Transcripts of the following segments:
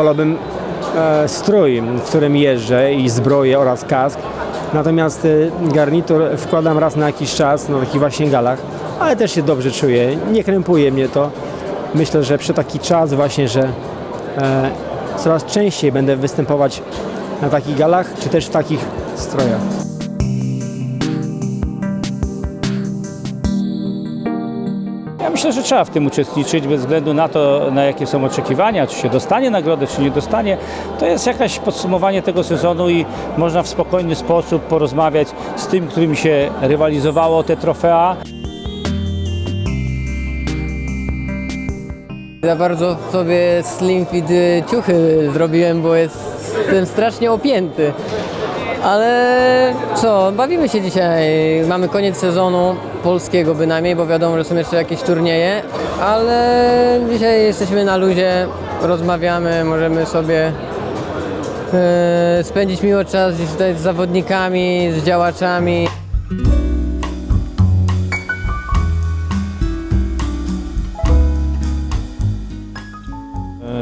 wolałbym e, strój, w którym jeżdżę i zbroję oraz kask. Natomiast e, garnitur wkładam raz na jakiś czas na takich właśnie galach, ale też się dobrze czuję. Nie krępuje mnie to. Myślę, że przy taki czas właśnie, że e, coraz częściej będę występować na takich galach, czy też w takich strojach. Ja myślę, że trzeba w tym uczestniczyć bez względu na to, na jakie są oczekiwania, czy się dostanie nagrodę, czy nie dostanie. To jest jakaś podsumowanie tego sezonu i można w spokojny sposób porozmawiać z tym, którym się rywalizowało o te trofea. Za bardzo sobie slim fit y, ciuchy zrobiłem, bo jestem strasznie opięty. Ale co, bawimy się dzisiaj. Mamy koniec sezonu polskiego bynajmniej, bo wiadomo, że są jeszcze jakieś turnieje, ale dzisiaj jesteśmy na luzie, rozmawiamy, możemy sobie e, spędzić miło czas tutaj z zawodnikami, z działaczami.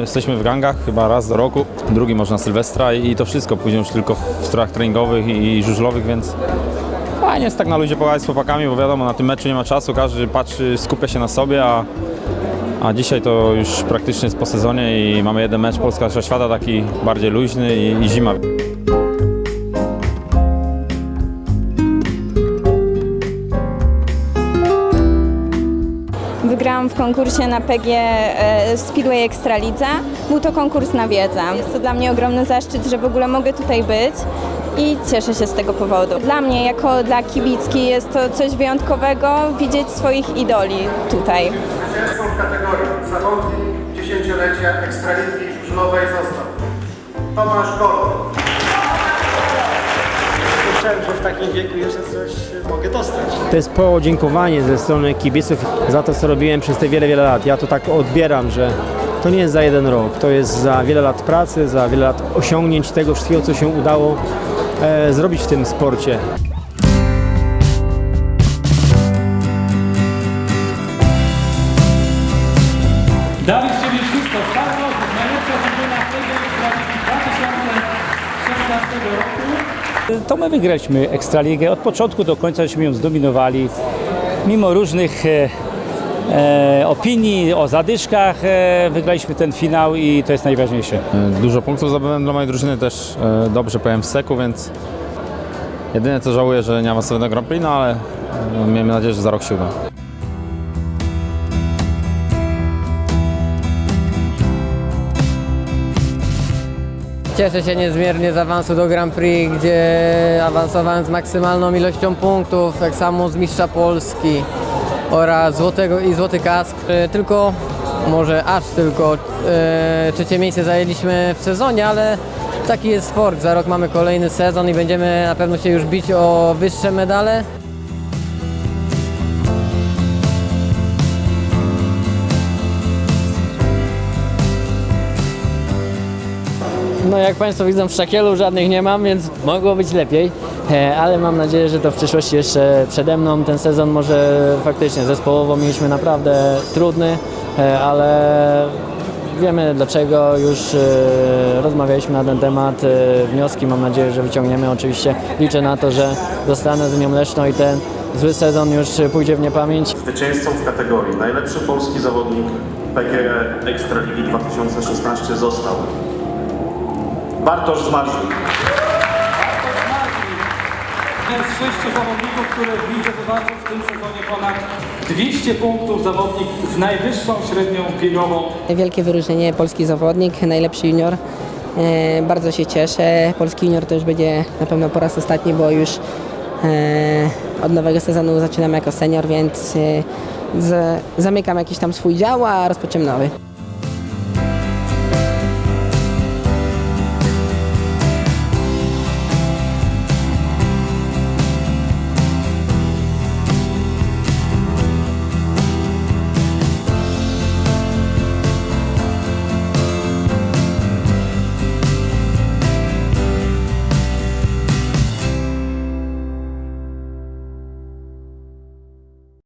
Jesteśmy w gangach chyba raz do roku, drugi może na Sylwestra i to wszystko. Później już tylko w strojach treningowych i żużlowych, więc fajnie jest tak na ludzie pogadać z chłopakami, bo wiadomo, na tym meczu nie ma czasu, każdy patrzy, skupia się na sobie, a, a dzisiaj to już praktycznie jest po sezonie i mamy jeden mecz Polska Mistrzostw Świata, taki bardziej luźny i, i zima. Wygrałam w konkursie na PG e, Speedway Ekstralidza. Był to konkurs na wiedzę. Jest to dla mnie ogromny zaszczyt, że w ogóle mogę tutaj być i cieszę się z tego powodu. Dla mnie, jako dla kibicki, jest to coś wyjątkowego widzieć swoich idoli tutaj. Zespół w kategorii zawodnik dziesięciolecia Ekstraligi Żużlowej został Tomasz Gol. Myślałem, że w takim wieku jeszcze coś mogę dostać. To jest podziękowanie ze strony kibiców za to, co robiłem przez te wiele, wiele lat. Ja to tak odbieram, że to nie jest za jeden rok, to jest za wiele lat pracy, za wiele lat osiągnięć tego wszystkiego, co się udało e, zrobić w tym sporcie. Dawid sobie wszystko, Star Wars, najlepsza drużyna tego Ekstraligi 2016 roku. To my wygraliśmy Ekstraligę. Od początku do końca żeśmy ją zdominowali. Mimo różnych e, e, opinii o zadyszkach e, wygraliśmy ten finał i to jest najważniejsze. Dużo punktów zdobyłem dla mojej drużyny, też e, dobrze powiem w seku, więc jedyne co żałuję, że nie awansowałem do Grand Prix, no ale e, miejmy nadzieję, że za rok się uda. Cieszę się niezmiernie z awansu do Grand Prix, gdzie awansowałem z maksymalną ilością punktów, tak samo z mistrza Polski oraz złotego i złoty kask. E, Tylko, może aż tylko e, trzecie miejsce zajęliśmy w sezonie, ale taki jest sport. Za rok mamy kolejny sezon i będziemy na pewno się już bić o wyższe medale. No jak Państwo widzą w szakielu żadnych nie mam, więc mogło być lepiej, E, ale mam nadzieję, że to w przyszłości jeszcze przede mną. Ten sezon może faktycznie zespołowo mieliśmy naprawdę trudny, e, ale wiemy dlaczego, już e, rozmawialiśmy na ten temat, wnioski mam nadzieję, że wyciągniemy. Oczywiście liczę na to, że zostanę z nią Leszno i ten zły sezon już pójdzie w niepamięć. Zwycięzcą w kategorii najlepszy polski zawodnik PGE Ekstraligi 2016 został Bartosz Zmarzlik. Jeden z sześciu zawodników, które widzę wywalczył w tym sezonie ponad 200 punktów. Zawodnik z najwyższą średnią pieniową. Wielkie wyróżnienie, polski zawodnik, najlepszy junior. E, bardzo się cieszę. Polski junior to już będzie na pewno po raz ostatni, bo już e, od nowego sezonu zaczynam jako senior, więc e, z, zamykam jakiś tam swój dział, a rozpoczynam nowy.